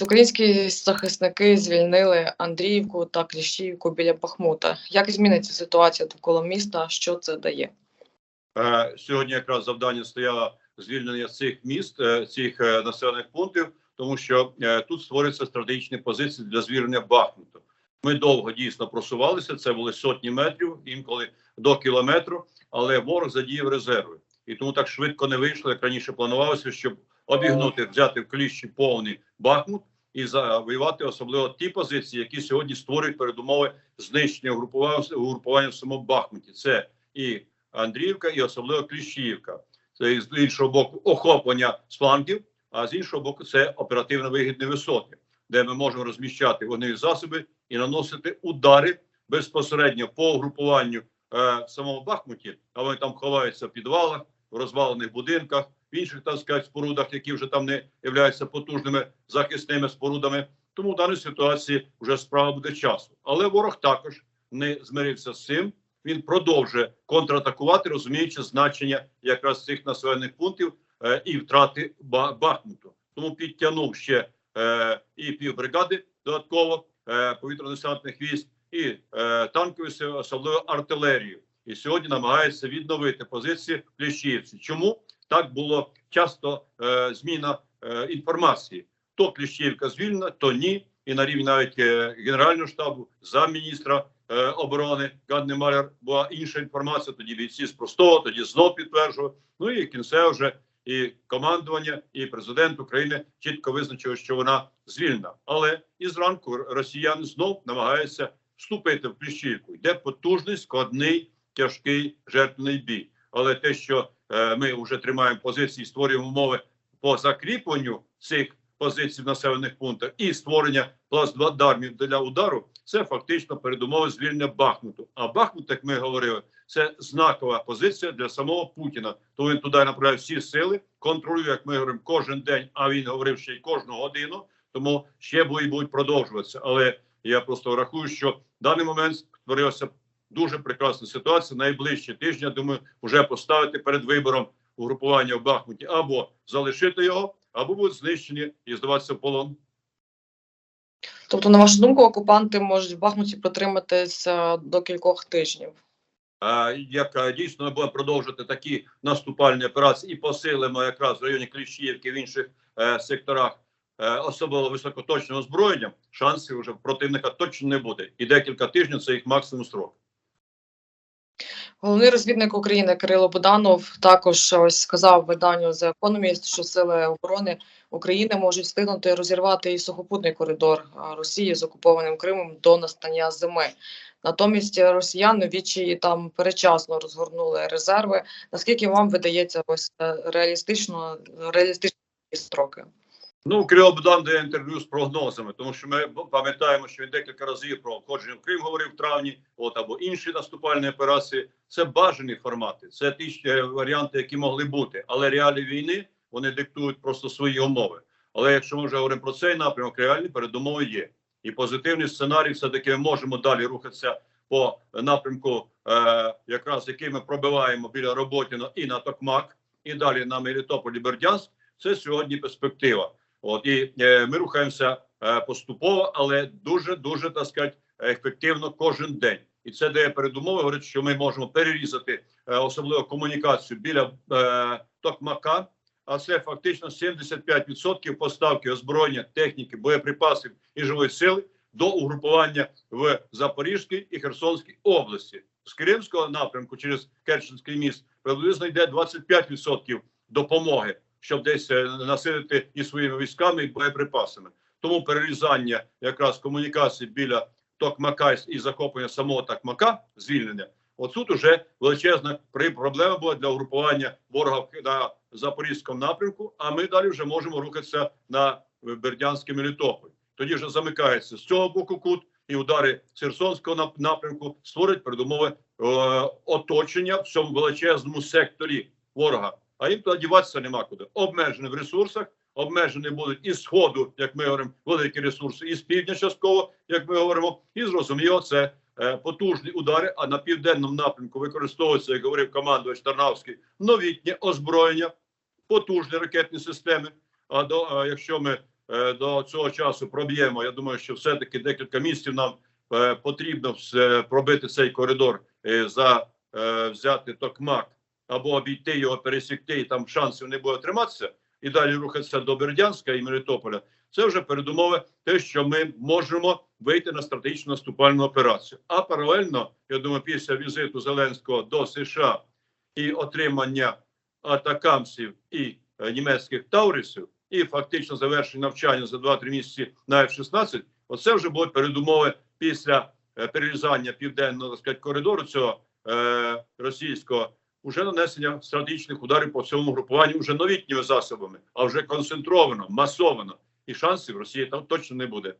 Українські захисники звільнили Андріївку та Кліщіївку біля Бахмута. Як зміниться ситуація довкола міста? Що це дає? Е, Сьогодні якраз завдання стояло звільнення цих міст, е, цих е, населених пунктів, тому що тут створюються стратегічні позиції для звільнення Бахмуту. Ми довго дійсно просувалися. Це були сотні метрів, інколи до кілометру, але ворог задіяв резерви, і тому так швидко не вийшло, як раніше планувалося, щоб обігнути, взяти в кліщі повний Бахмут і завоювати особливо ті позиції, які сьогодні створюють передумови знищення угрупування в самому Бахмуті. Це і Андріївка, і особливо Кліщіївка. Це з іншого боку охоплення з флангів, а з іншого боку, це оперативно вигідні висоти, де ми можемо розміщати вогневі засоби і наносити удари безпосередньо по угрупуванню е, в самому Бахмуті, а вони там ховаються в підвалах, в розвалених будинках, в інших так сказати, спорудах, які вже там не являються потужними захисними спорудами. Тому в даній ситуації вже справа буде часу. Але ворог також не змирився з цим. Він продовжує контратакувати, розуміючи значення якраз цих населених пунктів е, і втрати Бахмуту. Тому підтягнув ще е, і півбригади додатково е, повітряно-десантних військ, і е, танкові особливо артилерію. І сьогодні намагається відновити позиції в Кліщіївці. Чому так було часто е, зміна е, інформації? То Кліщіївка звільнена, то ні. І на рівні навіть е, Генерального штабу, замміністра е, оборони Гадне Маляр була інша інформація. Тоді бійці спростовували, тоді знов підтверджували. Ну і кінцево вже і командування, і президент України чітко визначили, що вона звільнена. Але і зранку росіяни знов намагаються вступити в Кліщівку. Йде потужний, складний, тяжкий жертвний бій. Але те, що ми вже тримаємо позиції, створюємо умови по закріпленню цих позицій в населених пунктах і створення плацдармів для удару, це фактично передумови звільнення Бахмуту. А Бахмут, як ми говорили, це знакова позиція для самого Путіна. То він туди направляє всі сили, контролює, як ми говоримо, кожен день. А він говорив ще й кожну годину. Тому ще бої будуть продовжуватися. Але я просто рахую, що в даний момент створилася дуже прекрасна ситуація. Найближчі тижні, думаю, вже поставити перед вибором угрупування в Бахмуті або залишити його, або будуть знищені і здаватися в полон. Тобто, на вашу думку, окупанти можуть в Бахмуті протриматися до кількох тижнів. А, як дійсно ми будемо продовжувати такі наступальні операції і посилимо якраз в районі Кліщіївки в інших е, секторах, е, особливо високоточним озброєнням, шансів вже противника точно не буде. І декілька тижнів це їх максимум строк. Головний розвідник України Кирило Буданов також ось сказав виданню The Economist, що сили оборони України можуть встигнути розірвати і сухопутний коридор Росії з окупованим Кримом до настання зими. Натомість росіяни відчаї там перечасно розгорнули резерви. Наскільки вам видається ось е, реалістично реалістичні строки? Ну, Кирило Будан дає інтерв'ю з прогнозами, тому що ми пам'ятаємо, що він декілька разів про входження в Крим говорив в травні, от або інші наступальні операції. Це бажані формати, це ті варіанти, які могли бути. Але реалії війни вони диктують просто свої умови. Але якщо ми вже говоримо про цей напрямок, реальні передумови є. І позитивний сценарій, все таки ми можемо далі рухатися по напрямку, е, якраз який ми пробиваємо біля Роботіна і на Токмак, і далі на Мелітополі Бердянськ. Це сьогодні перспектива. От і е, ми рухаємося е, поступово, але дуже дуже так сказати, ефективно кожен день. І це дає передумови. Говорить, що ми можемо перерізати е, особливо комунікацію біля е, Токмака. А це фактично 75% поставки озброєння, техніки, боєприпасів і живої сили до угрупування в Запорізькій і Херсонській області. З Кримського напрямку через Керченський міст приблизно йде 25% допомоги щоб десь е, насилити і своїми військами, і боєприпасами. Тому перерізання якраз комунікації біля Токмака і захоплення самого Токмака, звільнення. Отут уже величезна проблема була для угрупування ворога на запорізькому напрямку. А ми далі вже можемо рухатися на Бердянський Мелітополь. Тоді вже замикається з цього боку кут, і удари Херсонського напрямку створять передумови е, оточення в цьому величезному секторі ворога а їм туди діватися нема куди. Обмежені в ресурсах, обмежені будуть із сходу, як ми говоримо, великі ресурси, і з півдня частково, як ми говоримо, і зрозуміло, це е, потужні удари. А на південному напрямку використовується, як говорив командувач Тарнавський, новітнє озброєння, потужні ракетні системи. А до якщо ми е, до цього часу проб'ємо. Я думаю, що все-таки декілька місяців нам е, потрібно пробити цей коридор, за взяти токмак або обійти його, пересікти, і там шансів не буде триматися, і далі рухатися до Бердянська і Мелітополя. Це вже передумови те, що ми можемо вийти на стратегічну наступальну операцію. А паралельно, я думаю, після візиту Зеленського до США і отримання атакамсів і е, німецьких таурісів, і фактично завершення навчання за 2-3 місяці на F-16, оце вже будуть передумови після е, перерізання південного так сказати, коридору цього е, російського, уже нанесення стратегічних ударів по всьому групуванню вже новітніми засобами, а вже концентровано, масовано. І шансів Росії там точно не буде.